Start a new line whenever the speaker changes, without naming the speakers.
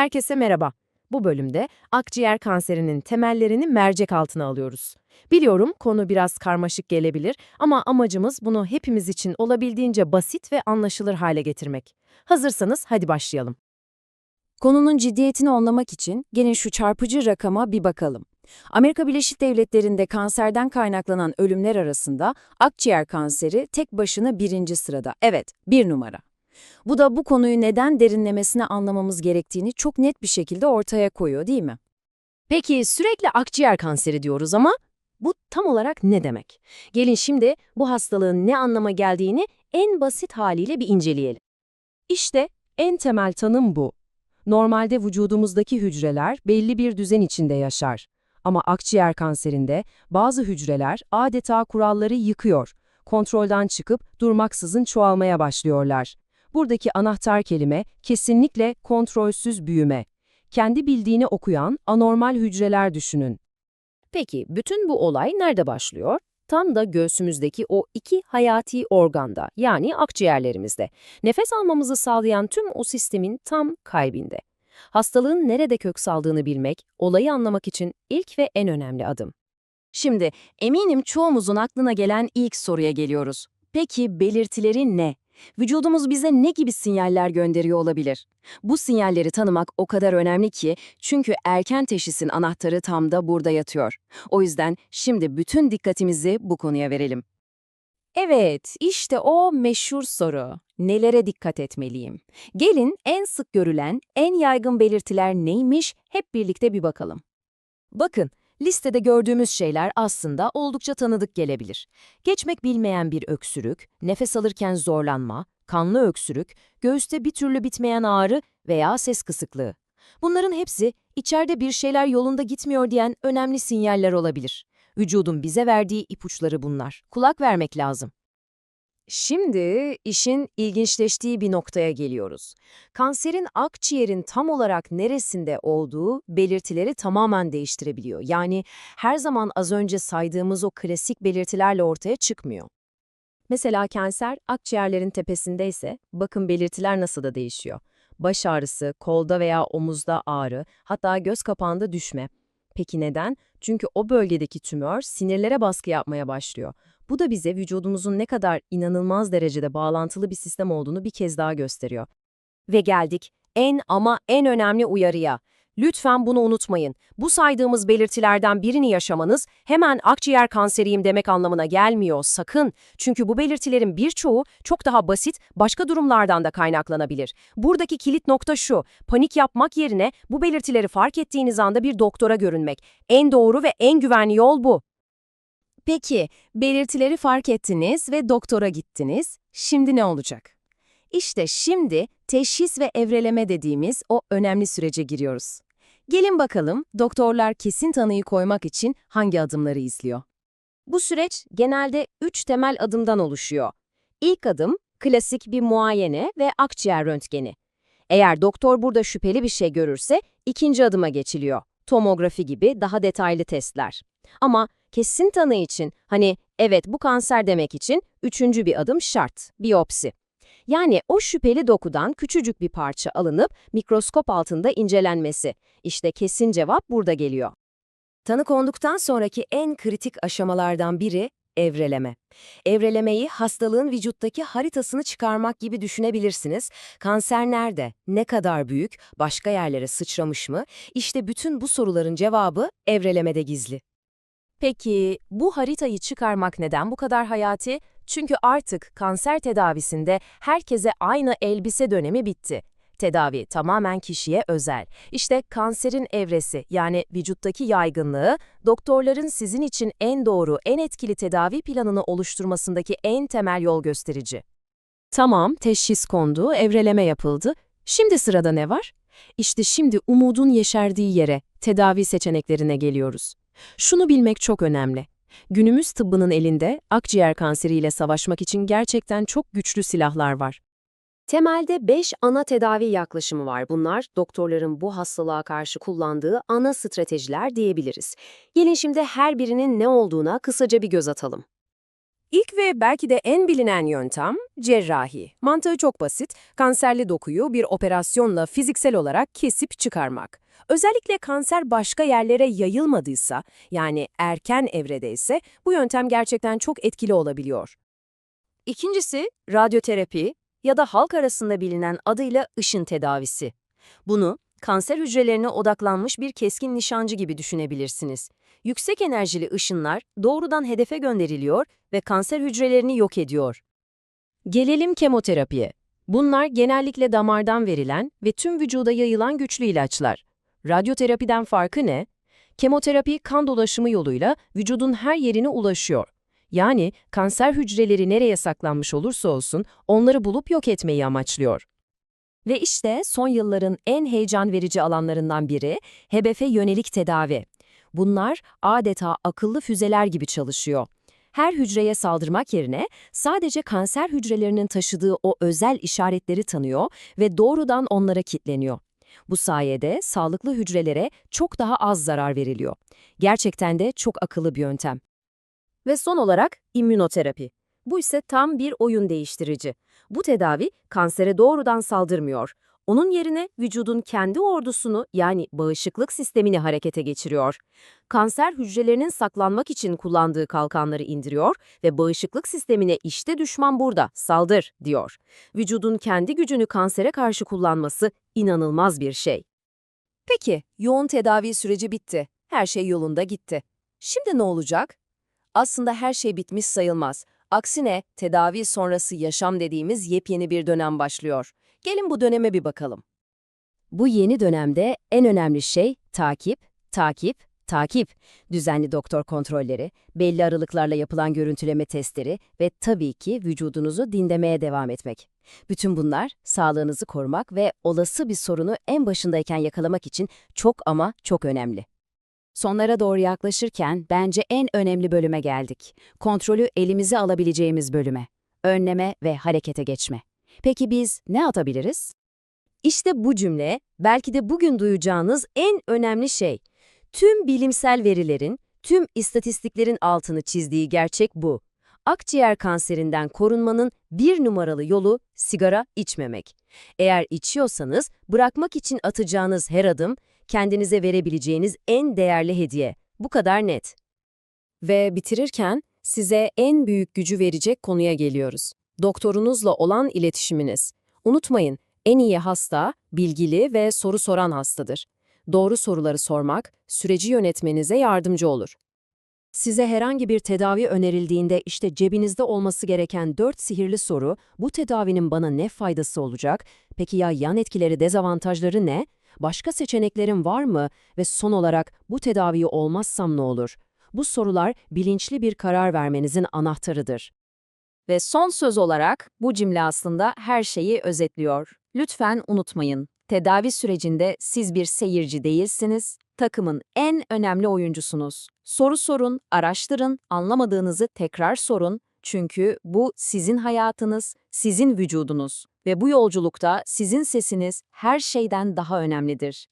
Herkese merhaba. Bu bölümde akciğer kanserinin temellerini mercek altına alıyoruz. Biliyorum konu biraz karmaşık gelebilir ama amacımız bunu hepimiz için olabildiğince basit ve anlaşılır hale getirmek. Hazırsanız hadi başlayalım.
Konunun ciddiyetini anlamak için gelin şu çarpıcı rakama bir bakalım. Amerika Birleşik Devletleri'nde kanserden kaynaklanan ölümler arasında akciğer kanseri tek başına birinci sırada. Evet, bir numara. Bu da bu konuyu neden derinlemesine anlamamız gerektiğini çok net bir şekilde ortaya koyuyor değil mi?
Peki sürekli akciğer kanseri diyoruz ama bu tam olarak ne demek? Gelin şimdi bu hastalığın ne anlama geldiğini en basit haliyle bir inceleyelim. İşte en temel tanım bu. Normalde vücudumuzdaki hücreler belli bir düzen içinde yaşar. Ama akciğer kanserinde bazı hücreler adeta kuralları yıkıyor. Kontrolden çıkıp durmaksızın çoğalmaya başlıyorlar. Buradaki anahtar kelime kesinlikle kontrolsüz büyüme. Kendi bildiğini okuyan anormal hücreler düşünün. Peki bütün bu olay nerede başlıyor? Tam da göğsümüzdeki o iki hayati organda yani akciğerlerimizde. Nefes almamızı sağlayan tüm o sistemin tam kalbinde. Hastalığın nerede kök saldığını bilmek, olayı anlamak için ilk ve en önemli adım.
Şimdi eminim çoğumuzun aklına gelen ilk soruya geliyoruz. Peki belirtileri ne? Vücudumuz bize ne gibi sinyaller gönderiyor olabilir? Bu sinyalleri tanımak o kadar önemli ki çünkü erken teşhisin anahtarı tam da burada yatıyor. O yüzden şimdi bütün dikkatimizi bu konuya verelim. Evet, işte o meşhur soru. Nelere dikkat etmeliyim? Gelin en sık görülen, en yaygın belirtiler neymiş hep birlikte bir bakalım. Bakın, listede gördüğümüz şeyler aslında oldukça tanıdık gelebilir. Geçmek bilmeyen bir öksürük, nefes alırken zorlanma, kanlı öksürük, göğüste bir türlü bitmeyen ağrı veya ses kısıklığı. Bunların hepsi içeride bir şeyler yolunda gitmiyor diyen önemli sinyaller olabilir. Vücudun bize verdiği ipuçları bunlar. Kulak vermek lazım. Şimdi işin ilginçleştiği bir noktaya geliyoruz. Kanserin akciğerin tam olarak neresinde olduğu belirtileri tamamen değiştirebiliyor. Yani her zaman az önce saydığımız o klasik belirtilerle ortaya çıkmıyor. Mesela kanser akciğerlerin tepesindeyse bakın belirtiler nasıl da değişiyor. Baş ağrısı, kolda veya omuzda ağrı, hatta göz kapağında düşme. Peki neden? Çünkü o bölgedeki tümör sinirlere baskı yapmaya başlıyor. Bu da bize vücudumuzun ne kadar inanılmaz derecede bağlantılı bir sistem olduğunu bir kez daha gösteriyor. Ve geldik en ama en önemli uyarıya. Lütfen bunu unutmayın. Bu saydığımız belirtilerden birini yaşamanız hemen akciğer kanseriyim demek anlamına gelmiyor sakın. Çünkü bu belirtilerin birçoğu çok daha basit başka durumlardan da kaynaklanabilir. Buradaki kilit nokta şu, panik yapmak yerine bu belirtileri fark ettiğiniz anda bir doktora görünmek. En doğru ve en güvenli yol bu. Peki, belirtileri fark ettiniz ve doktora gittiniz. Şimdi ne olacak? İşte şimdi teşhis ve evreleme dediğimiz o önemli sürece giriyoruz. Gelin bakalım doktorlar kesin tanıyı koymak için hangi adımları izliyor? Bu süreç genelde üç temel adımdan oluşuyor. İlk adım klasik bir muayene ve akciğer röntgeni. Eğer doktor burada şüpheli bir şey görürse ikinci adıma geçiliyor. Tomografi gibi daha detaylı testler. Ama kesin tanı için hani evet bu kanser demek için üçüncü bir adım şart, biyopsi. Yani o şüpheli dokudan küçücük bir parça alınıp mikroskop altında incelenmesi. İşte kesin cevap burada geliyor. Tanı konduktan sonraki en kritik aşamalardan biri evreleme. Evrelemeyi hastalığın vücuttaki haritasını çıkarmak gibi düşünebilirsiniz. Kanser nerede, ne kadar büyük, başka yerlere sıçramış mı? İşte bütün bu soruların cevabı evrelemede gizli. Peki bu haritayı çıkarmak neden bu kadar hayati? Çünkü artık kanser tedavisinde herkese aynı elbise dönemi bitti. Tedavi tamamen kişiye özel. İşte kanserin evresi yani vücuttaki yaygınlığı, doktorların sizin için en doğru, en etkili tedavi planını oluşturmasındaki en temel yol gösterici. Tamam, teşhis kondu, evreleme yapıldı. Şimdi sırada ne var? İşte şimdi umudun yeşerdiği yere, tedavi seçeneklerine geliyoruz. Şunu bilmek çok önemli. Günümüz tıbbının elinde akciğer kanseriyle savaşmak için gerçekten çok güçlü silahlar var. Temelde 5 ana tedavi yaklaşımı var. Bunlar doktorların bu hastalığa karşı kullandığı ana stratejiler diyebiliriz. Gelin şimdi her birinin ne olduğuna kısaca bir göz atalım.
İlk ve belki de en bilinen yöntem cerrahi. Mantığı çok basit. Kanserli dokuyu bir operasyonla fiziksel olarak kesip çıkarmak. Özellikle kanser başka yerlere yayılmadıysa, yani erken evredeyse bu yöntem gerçekten çok etkili olabiliyor.
İkincisi radyoterapi ya da halk arasında bilinen adıyla ışın tedavisi. Bunu kanser hücrelerine odaklanmış bir keskin nişancı gibi düşünebilirsiniz. Yüksek enerjili ışınlar doğrudan hedefe gönderiliyor ve kanser hücrelerini yok ediyor.
Gelelim kemoterapiye. Bunlar genellikle damardan verilen ve tüm vücuda yayılan güçlü ilaçlar. Radyoterapiden farkı ne? Kemoterapi kan dolaşımı yoluyla vücudun her yerine ulaşıyor. Yani kanser hücreleri nereye saklanmış olursa olsun onları bulup yok etmeyi amaçlıyor.
Ve işte son yılların en heyecan verici alanlarından biri hedefe yönelik tedavi. Bunlar adeta akıllı füzeler gibi çalışıyor. Her hücreye saldırmak yerine sadece kanser hücrelerinin taşıdığı o özel işaretleri tanıyor ve doğrudan onlara kilitleniyor. Bu sayede sağlıklı hücrelere çok daha az zarar veriliyor. Gerçekten de çok akıllı bir yöntem. Ve son olarak immünoterapi. Bu ise tam bir oyun değiştirici. Bu tedavi kansere doğrudan saldırmıyor. Onun yerine vücudun kendi ordusunu yani bağışıklık sistemini harekete geçiriyor. Kanser hücrelerinin saklanmak için kullandığı kalkanları indiriyor ve bağışıklık sistemine işte düşman burada, saldır diyor. Vücudun kendi gücünü kansere karşı kullanması inanılmaz bir şey. Peki, yoğun tedavi süreci bitti. Her şey yolunda gitti. Şimdi ne olacak? Aslında her şey bitmiş sayılmaz. Aksine tedavi sonrası yaşam dediğimiz yepyeni bir dönem başlıyor. Gelin bu döneme bir bakalım. Bu yeni dönemde en önemli şey takip, takip, takip. Düzenli doktor kontrolleri, belli aralıklarla yapılan görüntüleme testleri ve tabii ki vücudunuzu dinlemeye devam etmek. Bütün bunlar sağlığınızı korumak ve olası bir sorunu en başındayken yakalamak için çok ama çok önemli. Sonlara doğru yaklaşırken bence en önemli bölüme geldik. Kontrolü elimize alabileceğimiz bölüme. Önleme ve harekete geçme. Peki biz ne atabiliriz? İşte bu cümle belki de bugün duyacağınız en önemli şey. Tüm bilimsel verilerin, tüm istatistiklerin altını çizdiği gerçek bu. Akciğer kanserinden korunmanın bir numaralı yolu sigara içmemek. Eğer içiyorsanız bırakmak için atacağınız her adım kendinize verebileceğiniz en değerli hediye. Bu kadar net. Ve bitirirken size en büyük gücü verecek konuya geliyoruz. Doktorunuzla olan iletişiminiz. Unutmayın, en iyi hasta, bilgili ve soru soran hastadır. Doğru soruları sormak, süreci yönetmenize yardımcı olur. Size herhangi bir tedavi önerildiğinde işte cebinizde olması gereken 4 sihirli soru, bu tedavinin bana ne faydası olacak? Peki ya yan etkileri, dezavantajları ne? Başka seçeneklerim var mı? Ve son olarak bu tedaviyi olmazsam ne olur? Bu sorular bilinçli bir karar vermenizin anahtarıdır. Ve son söz olarak bu cümle aslında her şeyi özetliyor. Lütfen unutmayın, tedavi sürecinde siz bir seyirci değilsiniz, takımın en önemli oyuncusunuz. Soru sorun, araştırın, anlamadığınızı tekrar sorun. Çünkü bu sizin hayatınız, sizin vücudunuz ve bu yolculukta sizin sesiniz her şeyden daha önemlidir.